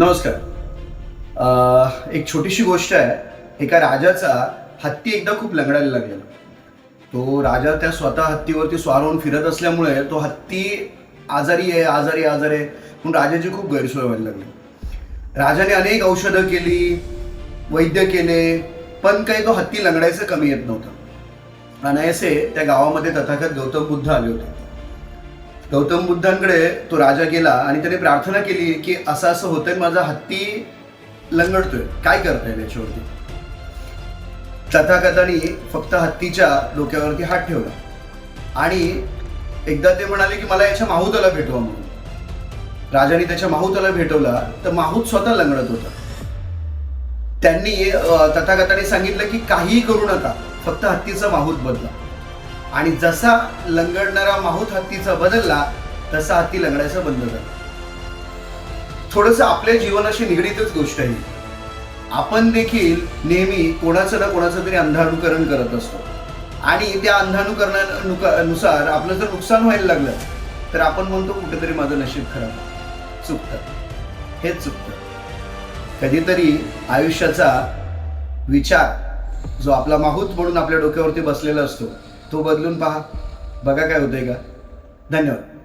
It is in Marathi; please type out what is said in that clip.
नमस्कार. एक छोटीशी गोष्ट आहे. एका राजाचा हत्ती एकदा खूप लंगडायला लागलेला. तो राजा त्या स्वतः हत्तीवरती स्वार होऊन फिरत असल्यामुळे तो हत्ती आजारी आहे आजारी आजारी आहे. म्हणून राजाची खूप गैरसोय व्हायला लागली. राजाने अनेक औषधं केली वैद्य केले पण काही तो हत्ती लंगडायचं कमी येत नव्हतं. आणि त्या गावामध्ये तथागत गौतम बुद्ध आले होते. गौतम बुद्धांकडे तो राजा गेला आणि त्याने प्रार्थना केली की असं असं होतंय माझा हत्ती लंगडतोय. काय करता येईल याच्यावरती? तथागतानी फक्त हत्तीच्या डोक्यावरती हात ठेवला. आणि एकदा ते म्हणाले की मला याच्या माहुताला भेटवा म्हणून. राजाने त्याच्या माहुताला भेटवला तर माहूत स्वतः लंगडत होता. त्यांनी अ, तथागताने सांगितलं की काहीही करू नका फक्त हत्तीचा माहूत बदला. आणि जसा लंगडणारा माहूत हत्तीचा बदलला तसा हत्ती लंगडायचा बंद झाला. थोडस आपल्या जीवनाशी निगडीतच गोष्ट आहे आपण देखील नेहमी कोणाचं ना कोणाचं तरी अंधानुकरण करत असतो. आणि त्या अंधानुकरणानुसार आपलं जर नुकसान व्हायला लागलं तर आपण म्हणतो कुठेतरी माझं नशीब खराब चुकतं. हेच चुकतं. कधीतरी आयुष्याचा विचार जो आपला माहूत म्हणून आपल्या डोक्यावरती बसलेला असतो तो बदलून पहा. बघा काय होतंय का? धन्यवाद.